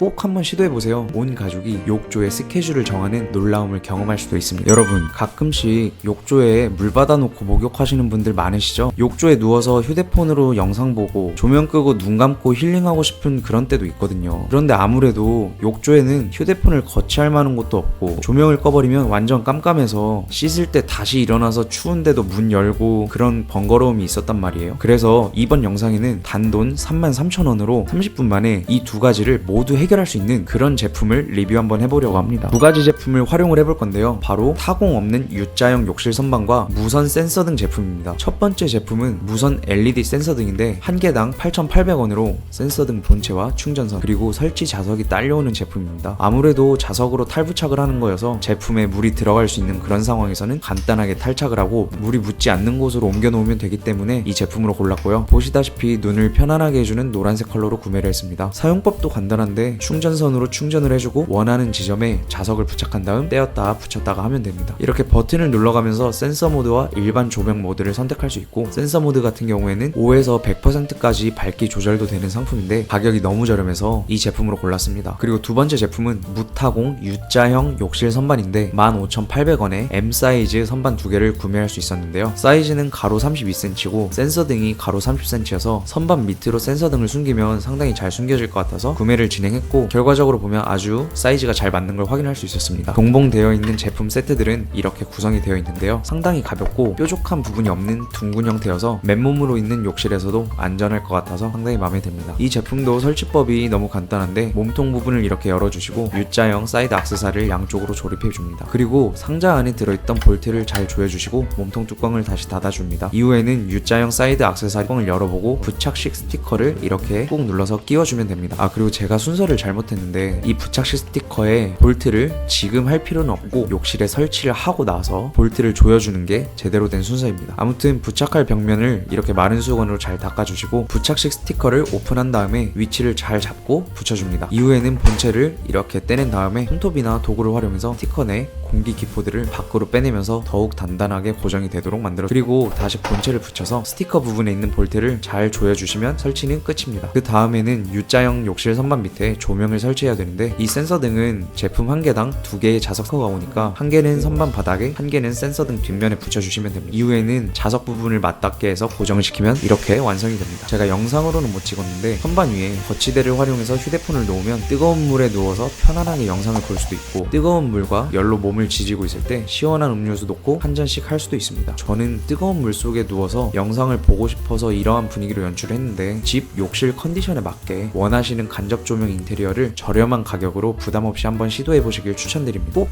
꼭 한번 시도해보세요. 온 가족이 욕조의 스케줄을 정하는 놀라움을 경험할 수도 있습니다. 여러분, 가끔씩 욕조에 물 받아놓고 목욕하시는 분들 많으시죠? 욕조에 누워서 휴대폰으로 영상 보고 조명 끄고 눈 감고 힐링하고 싶은 그런 때도 있거든요. 그런데 아무래도 욕조에는 휴대폰을 거치할 만한 곳도 없고 조명을 꺼버리면 완전 깜깜해서 씻을 때 다시 일어나서 추운데도 문 열고 그런 번거로움이 있었단 말이에요. 그래서 이번 영상에는 단돈 33,000원으로 30분 만에 이 두 가지를 모두 해 결할 수 있는 그런 제품을 리뷰 한번 해보려고 합니다. 두 가지 제품을 활용을 해볼 건데요. 바로 타공 없는 U자형 욕실 선반과 무선 센서 등 제품입니다. 첫 번째 제품은 무선 LED 센서 등인데 한 개당 8,800원으로 센서 등 본체와 충전선 그리고 설치 자석이 딸려오는 제품입니다. 아무래도 자석으로 탈부착을 하는 거여서 제품에 물이 들어갈 수 있는 그런 상황에서는 간단하게 탈착을 하고 물이 묻지 않는 곳으로 옮겨 놓으면 되기 때문에 이 제품으로 골랐고요. 보시다시피 눈을 편안하게 해주는 노란색 컬러로 구매를 했습니다. 사용법도 간단한데 충전선으로 충전을 해주고 원하는 지점에 자석을 부착한 다음 떼었다 붙였다가 하면 됩니다. 이렇게 버튼을 눌러가면서 센서 모드와 일반 조명 모드를 선택할 수 있고 센서 모드 같은 경우에는 5에서 100%까지 밝기 조절도 되는 상품인데 가격이 너무 저렴해서 이 제품으로 골랐습니다. 그리고 두 번째 제품은 무타공 U자형 욕실 선반인데 15,800원에 M 사이즈 선반 두 개를 구매할 수 있었는데요. 사이즈는 가로 32cm고 센서 등이 가로 30cm여서 선반 밑으로 센서 등을 숨기면 상당히 잘 숨겨질 것 같아서 구매를 진행했고 결과적으로 보면 아주 사이즈가 잘 맞는 걸 확인할 수 있었습니다. 동봉되어 있는 제품 세트들은 이렇게 구성이 되어 있는데요. 상당히 가볍고 뾰족한 부분이 없는 둥근 형태여서 맨몸으로 있는 욕실에서도 안전할 것 같아서 상당히 마음에 듭니다. 이 제품도 설치법이 너무 간단한데 몸통 부분을 이렇게 열어주시고 U자형 사이드 악세사리를 양쪽으로 조립해 줍니다. 그리고 상자 안에 들어있던 볼트를 잘 조여주시고 몸통 뚜껑을 다시 닫아줍니다. 이후에는 U자형 사이드 악세사리 뚜껑을 열어보고 부착식 스티커를 이렇게 꾹 눌러서 끼워주면 됩니다. 아 그리고 제가 순서를 잘못했는데 이 부착식 스티커에 볼트를 지금 할 필요는 없고 욕실에 설치를 하고 나서 볼트를 조여주는 게 제대로 된 순서입니다. 아무튼 부착할 벽면을 이렇게 마른 수건으로 잘 닦아주시고 부착식 스티커를 오픈한 다음에 위치를 잘 잡고 붙여줍니다. 이후에는 본체를 이렇게 떼낸 다음에 손톱이나 도구를 활용해서 스티커 내 공기 기포들을 밖으로 빼내면서 더욱 단단하게 고정이 되도록 만들어 그리고 다시 본체를 붙여서 스티커 부분에 있는 볼트를 잘 조여주시면 설치는 끝입니다. 그 다음에는 U자형 욕실 선반 밑에 조명을 설치해야 되는데 이 센서 등은 제품 한 개당 두 개의 자석커가 오니까 한 개는 선반 바닥에 한 개는 센서 등 뒷면에 붙여주시면 됩니다. 이후에는 자석 부분을 맞닿게 해서 고정을 시키면 이렇게 완성이 됩니다. 제가 영상으로는 못 찍었는데 선반 위에 거치대를 활용해서 휴대폰을 놓으면 뜨거운 물에 누워서 편안하게 영상을 볼 수도 있고 뜨거운 물과 열로 몸을 지지고 있을 때 시원한 음료수 놓고 한 잔씩 할 수도 있습니다. 저는 뜨거운 물 속에 누워서 영상을 보고 싶어서 이러한 분위기로 연출을 했는데 집 욕실 컨디션에 맞게 원하시는 간접 조명 인테리어를 저렴한 가격으로 부담 없이 한번 시도해 보시길 추천드립니다. 꼭